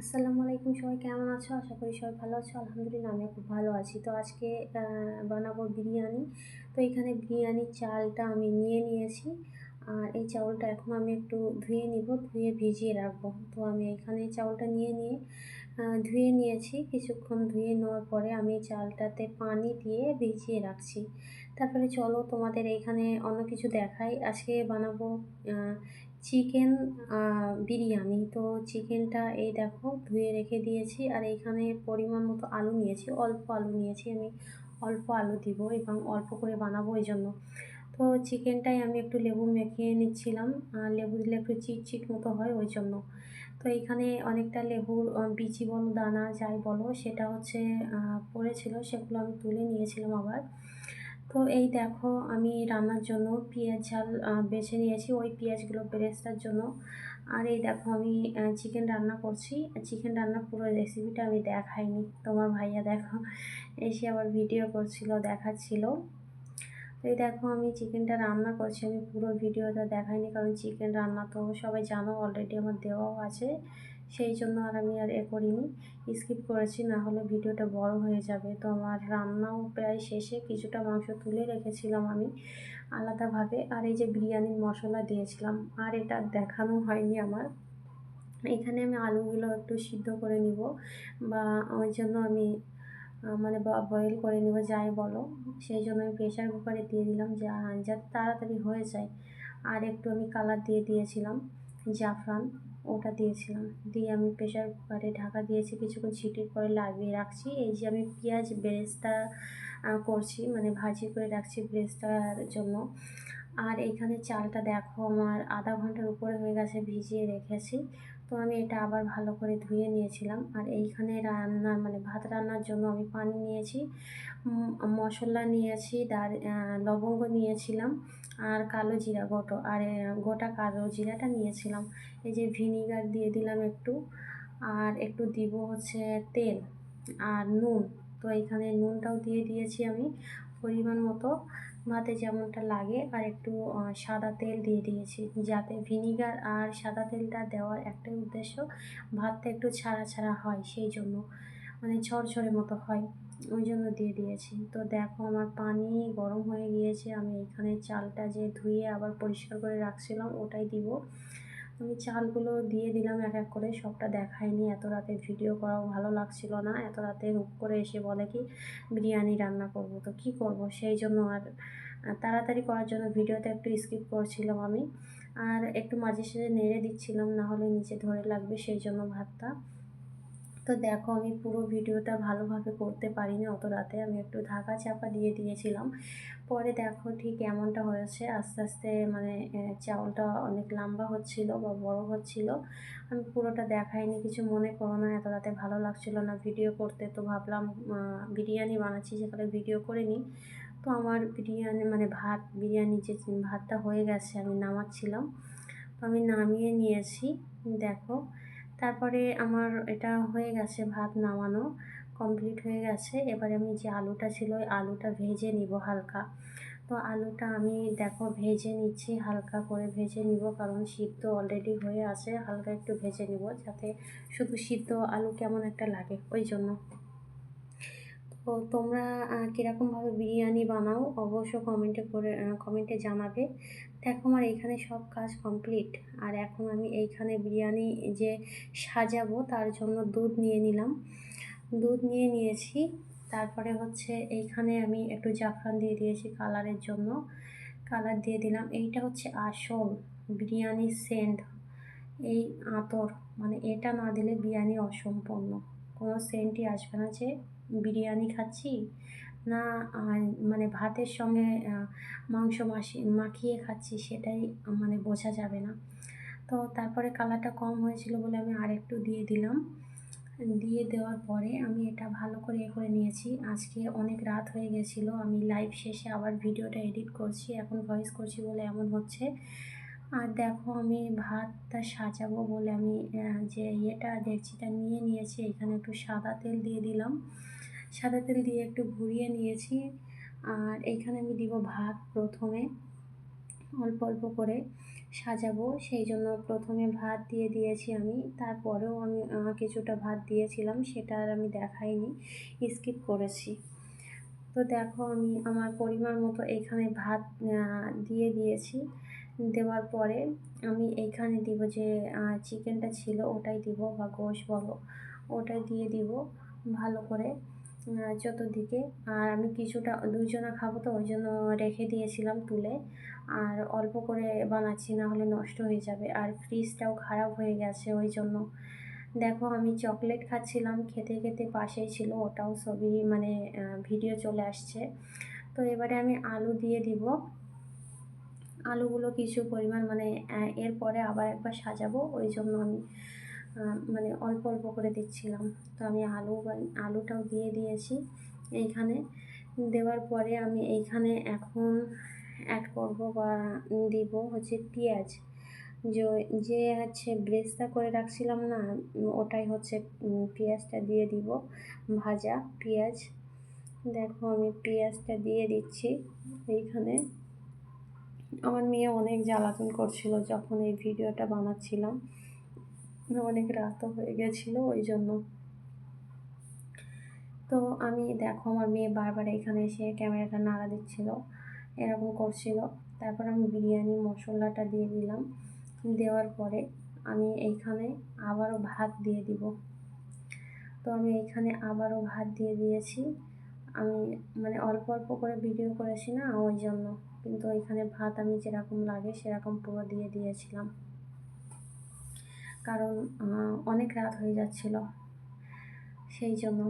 আসসালামু আলাইকুম, সবাই কেমন আছো? আশা করি সবাই ভালো আছো। আলহামদুলিল্লাহ আমি খুব ভালো আছি। তো আজকে বানাবো বিরিয়ানি। তো এখানে বিরিয়ানির চালটা আমি নিয়ে নিয়েছি। আর এই চাউলটা এখন আমি একটু ধুয়ে নিব, ধুয়ে ভিজিয়ে রাখব। তো আমি এখানে চাউলটা নিয়ে নিয়ে ধুয়ে নিয়েছি। কিছুক্ষণ ধুয়ে নেওয়ার পরে আমি চালটাতে পানি দিয়ে ভিজিয়ে রাখছি। তারপরে চলো তোমাদের এইখানে অন্য কিছু দেখাই। আজকে বানাবো চিকেন বিরিয়ানি। তো চিকেনটা এই দেখো ধুয়ে রেখে দিয়েছি আর এইখানে পরিমাণ মতো আলু নিয়েছি। অল্প আলু নিয়েছি আমি। অল্প আলু দিব এবং অল্প করে বানাবো এই জন্য তো চিকেনটাই আমি একটু লেবু মেখে নিচ্ছিলাম। লেবু দিলে একটু চিটচিট মতো হয় ওই জন্য তো এখানে অনেকটা লেবুর বিচি বলো দানা যাই বলো সেটা হচ্ছে পড়েছিল সেগুলো আমি তুলে নিয়েছিলাম আবার। তো এই দেখো, আমি রান্নার জন্য পেঁয়াজ ঝাল বেছে নিয়েছি, ওই পেঁয়াজগুলো বেরেস্তার জন্য। আর এই দেখো, আমি চিকেন রান্না করছি। চিকেন রান্নার পুরো রেসিপিটা আমি দেখাইনি। তোমার ভাইয়া দেখো, এসে আবার ভিডিও করছিল, দেখাচ্ছিল। তো এই দেখো, আমি চিকেনটা রান্না করছি। আমি পুরো ভিডিওটা দেখাইনি, কারণ চিকেন রান্না তো সবাই জানো অলরেডি আমার দেওয়াও আছে। সেই জন্য আর আমি আর এ করিনি। স্কিপ করেছি, না হলে ভিডিওটা বড় হয়ে যাবে। তো আমার রান্নাও প্রায় শেষে কিছুটা মাংস তুলে রেখেছিলাম আমি আলাদাভাবে। আর এই যে বিরিয়ানির মশলা দিয়েছিলাম, আর এটা দেখানো হয়নি আমার। এখানে আমি আলুগুলো একটু সিদ্ধ করে নিব বা ওই জন্য আমি মানে বয়েল করে নিব, যাই বলো। সেই জন্য আমি প্রেশার কুকারে দিয়ে দিলাম, যা, যাতে তাড়াতাড়ি হয়ে যায়। আর একটু আমি কালার দিয়ে দিয়েছিলাম, জাফরান। ওটা দিয়েছিলাম। দিয়ে আমি প্রেশার কুকারে ঢাকা দিয়েছি, কিছুক্ষণ ছিটির পরে লাগিয়ে রাখছি। এই যে আমি পেঁয়াজ বেরেস্তা করছি মানে ভাজি করে রাখছি বেরেস্তার জন্য। আর এইখানে চালটা দেখো, আমার আধা ঘণ্টার উপরে হয়ে গেছে ভিজিয়ে রেখেছি। তো আমি এটা আবার ভালো করে ধুয়ে নিয়েছিলাম। আর এইখানে রান্নার মানে ভাত রান্নার জন্য আমি পানি নিয়েছি মশলা নিয়েছি, দার লবঙ্গ নিয়েছিলাম। আর কালো জিরা গোটো। আর গোটা কালো জিরাটা নিয়েছিলাম। এই যে ভিনিগার দিয়ে দিলাম একটু। আর একটু দিব হচ্ছে তেল আর নুন। তো এখানে নুনটাও দিয়ে দিয়েছি আমি পরিমাণ মতো। ভাতে যেমনটা লাগে। আর একটু সাদা তেল দিয়ে দিয়েছি যাতে ভিনিগার আর সাদা তেলটা দেওয়ার একটাই উদ্দেশ্য ভাতটা একটু ছাড়া ছাড়া হয় সেই জন্য। মানে ঝরঝরে মতো হয়। ওই জন্য দিয়ে দিয়েছি। তো দেখো আমার পানি গরম হয়ে গিয়েছে, আমি এখানে চালটা যে ধুয়ে আবার পরিষ্কার করে রাখছিলাম ওটাই দিব। আমি চালগুলো দিয়ে দিলাম এক এক করে, সবটা দেখাইনি এত রাতে ভিডিও করাও ভালো লাগছিল না, এত রাতে হুক করে এসে বলে কি বিরিয়ানি রান্না করব, তো কি করব? সেই জন্য আর তাড়াতাড়ি করার জন্য ভিডিওতে একটু স্কিপ করছিলাম আমি। আর একটু মাঝে সাঝে নেড়ে দিচ্ছিলাম, না হলে নিচে ধরে লাগবে, সেই জন্য ভাতটা। তো দেখো, আমি পুরো ভিডিওটা ভালোভাবে করতে পারিনি, অত রাতে আমি একটু ঢাকা চাপা দিয়ে দিয়েছিলাম। পরে দেখো ঠিক এমনটা হয়েছে, আস্তে আস্তে মানে চাউলটা অনেক লম্বা হচ্ছিল বা বড় হচ্ছিল। আমি পুরোটা দেখাইনি, কিছু মনে করো না, এত রাতে ভালো লাগছিল না ভিডিও করতে। তো ভাবলাম বিরিয়ানি বানাচ্ছি, সেখানে ভিডিও করে নিই। তো আমার বিরিয়ানি মানে ভাত, বিরিয়ানি যে ভাতটা হয়ে গেছে, আমি নামাচ্ছিলাম। তো আমি নামিয়ে নিয়েছি, দেখো। তারপরে আমার এটা হয়ে গেছে ভাত নামানো কমপ্লিট হয়ে গেছে। এবারে আমি যে আলুটা ছিল, ওই আলুটা ভেজে নিব হালকা। তো আলুটা আমি দেখো ভেজে নিচ্ছি, হালকা করে ভেজে নিব, কারণ সিদ্ধ অলরেডি হয়ে আছে। হালকা একটু ভেজে নিব, যাতে শুধু সিদ্ধ আলু কেমন একটা লাগে, ওই জন্য। তো তোমরা কীরকমভাবে বিরিয়ানি বানাও অবশ্য কমেন্টে করে কমেন্টে জানাবে। দেখো আমার এইখানে সব কাজ কমপ্লিট আর এখন আমি এইখানে বিরিয়ানি যে সাজাবো তার জন্য দুধ নিয়ে নিলাম। দুধ নিয়ে নিয়েছি। তারপরে হচ্ছে এইখানে আমি একটু জাফরান দিয়ে দিয়েছি কালারের জন্য। কালার দিয়ে দিলাম। এইটা হচ্ছে আসল বিরিয়ানি সেন্ট। এই আতর মানে এটা না দিলে বিরিয়ানি অসম্পূর্ণ। কোনো সেন্টই আসবে না যে বিরিয়ানি খাচ্ছি? না মানে ভাতের সঙ্গে মাংস মাসি, মাখিয়ে খাচ্ছি, সেটাই মানে বোঝা যাবে না। তো তারপরে কালারটা কম হয়েছিল বলে আমি আরেকটু দিয়ে দিলাম। দিয়ে দেওয়ার পরে আমি এটা ভালো করে এ করে নিয়েছি। আজকে অনেক রাত হয়ে গেছিল, আমি লাইভ শেষে আবার ভিডিওটা এডিট করছি, এখন ভয়েস করছি বলে এমন হচ্ছে। আর দেখো আমি ভাতটা সাজাবো বলে আমি যে ইয়েটা ডেকচিটা নিয়ে নিয়েছি, এখানে একটু সাদা তেল দিয়ে দিলাম। সাদা তেল দিয়ে একটু ঘুরিয়ে নিয়েছি। আর এইখানে আমি দিব ভাত প্রথমে। অল্প অল্প করে সাজাবো। সেই জন্য প্রথমে ভাত দিয়ে দিয়েছি আমি। তারপরেও আমি কিছুটা ভাত দিয়েছিলাম। সেটা আর আমি দেখাইনি। স্কিপ করেছি। তো দেখো আমি আমার পরিমাণ মতো এখানে ভাত দিয়ে দিয়েছি। দেওয়ার পরে আমি এইখানে দিব যে চিকেনটা ছিল ওটাই দিব বা গোশ বলো। ওটাই দিয়ে দিব ভালো করে। চতুর্দিকে। আর আমি কিছুটা, দুইজনা খাব তো, ওই জন্য রেখে দিয়েছিলাম তুলে। আর অল্প করে বানাচ্ছি না হলে নষ্ট হয়ে যাবে। আর ফ্রিজটাও খারাপ হয়ে গেছে ওই জন্য। দেখো, আমি চকলেট খাচ্ছিলাম, খেতে খেতে পাশেই ছিল, ওটাও ছবি মানে ভিডিও চলে আসছে। তো এবারে আমি আলু দিয়ে দিব। আলুগুলো কিছু পরিমাণ মানে এরপরে আবার একবার সাজাবো, ওই জন্য আমি মানে অল্প অল্প করে দিচ্ছিলাম। তো আমি আলু আলুটাও দিয়ে দিয়েছি। এইখানে দেওয়ার পরে আমি এইখানে এখন অ্যাড করব বা দিব হচ্ছে পেঁয়াজ। যে যে হচ্ছে ব্রেস্তা করে রাখছিলাম না, ওটাই হচ্ছে পেঁয়াজটা দিয়ে দিব, ভাজা পেঁয়াজ। দেখো আমি পেঁয়াজটা দিয়ে দিচ্ছি এইখানে। আমার মেয়ে অনেক জ্বালাতন করছিল যখন এই ভিডিওটা বানাচ্ছিলাম। অনেক রাতও হয়ে গেছিল ওই জন্য তো আমি, দেখো, আমার মেয়ে বারবার এখানে এসে ক্যামেরাটা নাড়া দিচ্ছিল, এরকম করছিল। তারপর আমি বিরিয়ানি, মশলাটা দিয়ে দিলাম। দেওয়ার পরে আমি এইখানে আবারও ভাত দিয়ে দিব। তো আমি এইখানে আবারও ভাত দিয়ে দিয়েছি। আমি মানে অল্প অল্প করে ভিডিও করেছি না ওই জন্য কিন্তু ওইখানে ভাত আমি যেরকম লাগে সেরকম পুরো দিয়ে দিয়েছিলাম। কারণ অনেক রাত হয়ে যাচ্ছিল। সেই জন্য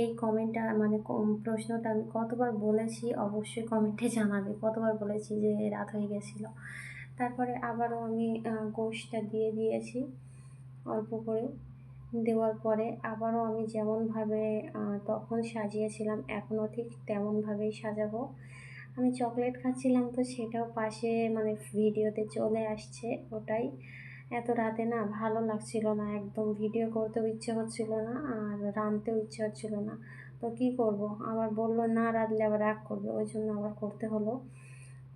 এই কমেন্টটা মানে প্রশ্নটা আমি কতবার বলেছি অবশ্যই কমেন্টে জানাবে। কতবার বলেছি যে রাত হয়ে গেছিল। তারপরে আবারও আমি গোশটা দিয়ে দিয়েছি অল্প করে। দেওয়ার পরে আবারও আমি যেমনভাবে তখন সাজিয়েছিলাম, এখনও ঠিক তেমনভাবেই সাজাবো। আমি চকলেট খাচ্ছিলাম তো সেটাও পাশে মানে ভিডিওতে চলে আসছে ওটাই। এত রাতে না ভালো লাগছিল না, একদম ভিডিও করতেও ইচ্ছে হচ্ছিল না আর রাঁধতেও ইচ্ছে হচ্ছিল না। তো কি করব? আবার বলল, না, রাঁধলে আবার রাগ করবে। ওই জন্য আবার করতে হলো।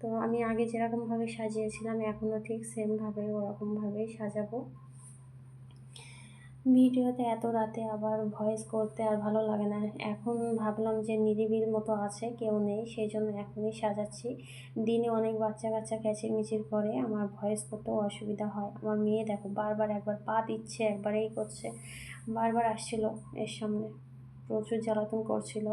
তো আমি আগে যেরকমভাবে সাজিয়েছিলাম এখনও ঠিক সেমভাবে ওরকমভাবেই সাজাবো। ভিডিওতে এত রাতে আবার ভয়েস করতে আর ভালো লাগে না। এখন ভাবলাম যে নিরিবিল মতো আছে, কেউ নেই সেই জন্য এখনই সাজাচ্ছি। দিনে অনেক বাচ্চা কাচ্চা ক্যাচিরমিচির করে আমার ভয়েস করতেও অসুবিধা হয়। আমার মেয়ে দেখো বারবার একবার পা দিচ্ছে, একবার এই করছে, বারবার আসছিল এর সামনে। প্রচুর জ্বালাতন করছিল।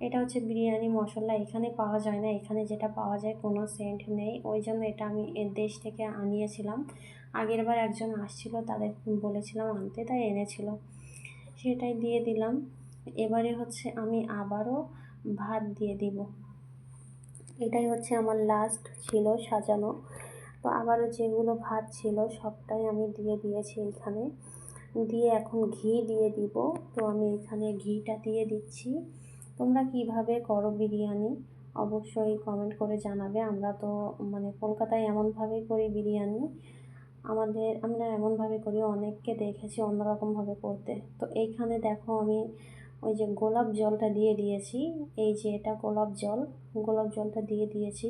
এটা হচ্ছে বিরিয়ানি, মশলা, এখানে পাওয়া যায় না। এখানে যেটা পাওয়া যায় কোনো সেন্ট নেই। ওই জন্য এটা আমি এর দেশ থেকে আনিয়েছিলাম। আগের বার একজন আসছিল, তাদের বলেছিলাম আনতে, তাই এনেছিল। সেটাই দিয়ে দিলাম। এবারে হচ্ছে আমি আবারও ভাত দিয়ে দিব। এটাই হচ্ছে আমার লাস্ট ছিল সাজানো। তো আবারও যেগুলো ভাত ছিল, সবটাই আমি দিয়ে দিয়েছি এখানে। দিয়ে এখন ঘি দিয়ে দিব। তো আমি এখানে ঘিটা দিয়ে দিচ্ছি। তোমরা কীভাবে করো বিরিয়ানি, অবশ্যই কমেন্ট করে জানাবে। আমরা তো মানে কলকাতায় এমনভাবেই করি বিরিয়ানি আমাদের আমরা এমনভাবে করি, অনেককে দেখেছি অন্যরকমভাবে করতে। তো এইখানে দেখো আমি ওই যে গোলাপ জলটা দিয়ে দিয়েছি, এই যে এটা গোলাপ জল, গোলাপ জলটা দিয়ে দিয়েছি।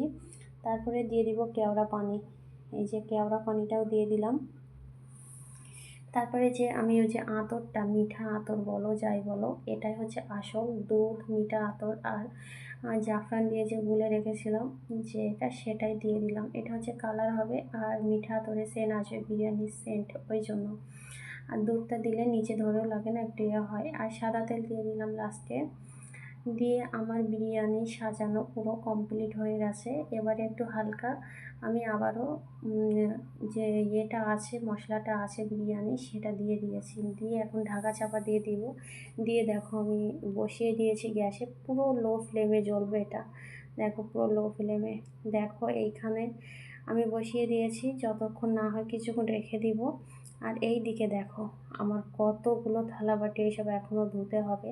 তারপরে দিয়ে দিব কেওড়া পানি, এই যে কেওড়া পানিটাও দিয়ে দিলাম। তারপরে যে আমি ওই যে আতরটা, মিঠা আতর বলো, যাই বলো, এটাই হচ্ছে আসল দুধ, মিঠা আতর, আর আর জাফরান দিয়ে যে গুলে রেখেছিলাম, যে এটা সেটাই দিয়ে দিলাম। এটা হচ্ছে কালার হবে আর মিঠা ধরে সেন্ট আছে, বিরিয়ানির সেন্ট ওই জন্য। আর দুধটা দিলে নিচে ধরেও লাগে না, একটু ইয়ে হয়। আর সাদা তেল দিয়ে দিলাম লাস্টে দিয়ে আমার বিরিয়ানি সাজানো পুরো কমপ্লিট হয়ে গেছে। এবারে একটু হালকা আমি আবারও যে ইয়েটা আছে, মশলাটা আছে বিরিয়ানি, সেটা দিয়ে দিয়েছি। দিয়ে এখন ঢাকা চাপা দিয়ে দিব। দিয়ে দেখো আমি বসিয়ে দিয়েছি গ্যাসে। পুরো লো ফ্লেমে জ্বলবে এটা। দেখো পুরো লো ফ্লেমে দেখো এইখানে আমি বসিয়ে দিয়েছি। যতক্ষণ না হয় কিছুক্ষণ রেখে দিব। আর এই দিকে দেখো, আমার কতগুলো থালা বাটি এইসব এখনও ধুতে হবে।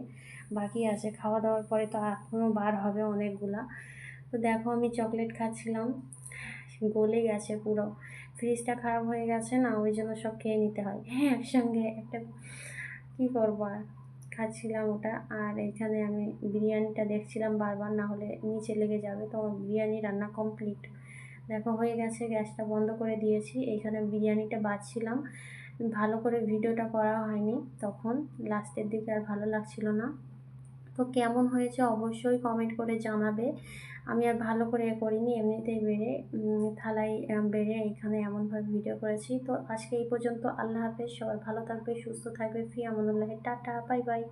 বাকি আছে খাওয়া দাওয়ার পরে তো এখনও বার হবে অনেকগুলা। তো দেখো আমি চকলেট খাচ্ছিলাম, গলে গেছে পুরো। ফ্রিজটা খারাপ হয়ে গেছে না, ওই জন্য সব খেয়ে নিতে হয়। হ্যাঁ একসঙ্গে একটা কী করব আর? খাচ্ছিলাম ওটা। আর এখানে আমি বিরিয়ানিটা দেখছিলাম বারবার, না হলে নিচে লেগে যাবে। তো আমার বিরিয়ানি রান্না কমপ্লিট। দেখো হয়ে গেছে, গ্যাসটা বন্ধ করে দিয়েছি। এইখানে বিরিয়ানিটা বাজছিলাম ভালো করে ভিডিওটা করা হয়নি তখন। লাস্টের দিকে আর ভালো লাগছিল না। তো কেমন হয়েছে অবশ্যই কমেন্ট করে জানাবে। আমি আর ভালো করে করিনি, এমনিতেই বেড়ে থালায় বেড়ে এখানে এমনভাবে ভিডিও করেছি। তো আজকে এই পর্যন্ত আল্লাহ হাফেজ, সবাই ভালো থাকবে, সুস্থ থাকবে ফি আমানুল্লাহ টাটা বাই বাই